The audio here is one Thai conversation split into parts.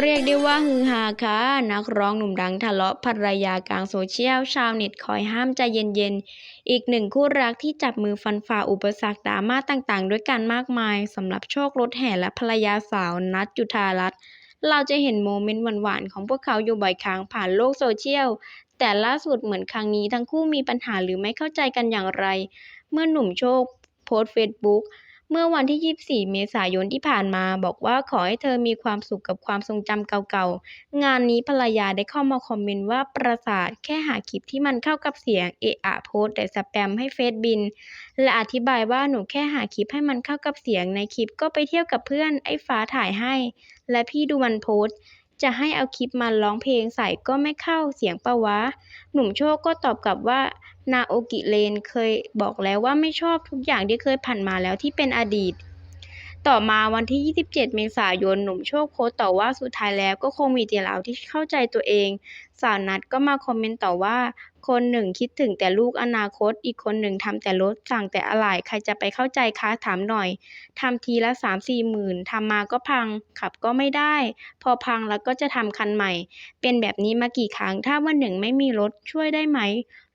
เรียกได้ว่าฮือฮาค่ะ นักร้องหนุ่มดังทะเลาะภรรยากลางโซเชียล ชาวเน็ตคอยห้ามใจเย็นๆ อีกหนึ่งคู่รักที่จับมือฟันฝ่าอุปสรรคดราม่าต่างๆ ด้วยกันมากมายสำหรับโชครถแห่และภรรยาสาวนัทจุธารัตน์เราจะเห็นโมเมนต์หวานๆ ของพวกเขาอยู่บ่อยครั้งผ่านโลกโซเชียล แต่ล่าสุดเหมือนครั้งนี้ทั้งคู่มีปัญหาหรือไม่เข้าใจกันอย่างไร เมื่อหนุ่มโชคโพสต์เฟซบุ๊ก เมื่อวันที่ 24 เมษายนที่ผ่านมาบอกว่าขอให้เธอมีความสุขกับความทรงจำเก่าๆ งานนี้ภรรยาได้เข้ามาคอมเมนต์ว่าประสาทแค่หาคลิปที่มันเข้ากับเสียงเอะอะโพสแต่สแปมให้เฟซบิน และอธิบายว่าหนูแค่หาคลิปให้มันเข้ากับเสียงในคลิปก็ไปเที่ยวกับเพื่อนไอ้ฟ้าถ่ายให้ และพี่ดูมันโพสจะให้เอาคลิปมาร้องเพลงใส่ก็ไม่เข้าเสียงปะวะ หนุ่มโชคก็ตอบกลับว่า นาโอกิเลนเคยบอกแล้วว่าไม่ชอบทุกอย่างที่เคยผ่านมาแล้วที่เป็นอดีต ต่อมาวันที่ 27 เมษายน หนุ่มโชคโพสต์ต่อว่าสุดท้ายแล้วก็คงมีแต่เราที่เข้าใจตัวเอง สาวนัทก็มาคอมเมนต์ต่อว่า คนหนึ่งคิดถึงแต่ลูกอนาคต อีกคนหนึ่งทำแต่รถสั่งแต่อะไหล่ใครจะไปเข้าใจคะถามหน่อยทำทีละสามสี่หมื่นทำมาก็พัง ขับก็ไม่ได้ พอพังแล้วก็จะทำคันใหม่ เป็นแบบนี้มากี่ครั้ง ถ้าวันหนึ่งไม่มีรถช่วยได้ไหม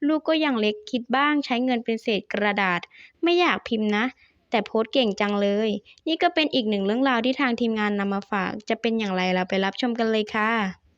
ลูกก็ยังเล็กคิดบ้างใช้เงินเป็นเศษกระดาษ ไม่อยากพิมพ์นะ แต่โพสเก่งจังเลย นี่ก็เป็นอีกหนึ่งเรื่องราวที่ทางทีมงานนำมาฝาก จะเป็นอย่างไรเราไปรับชมกันเลยค่ะ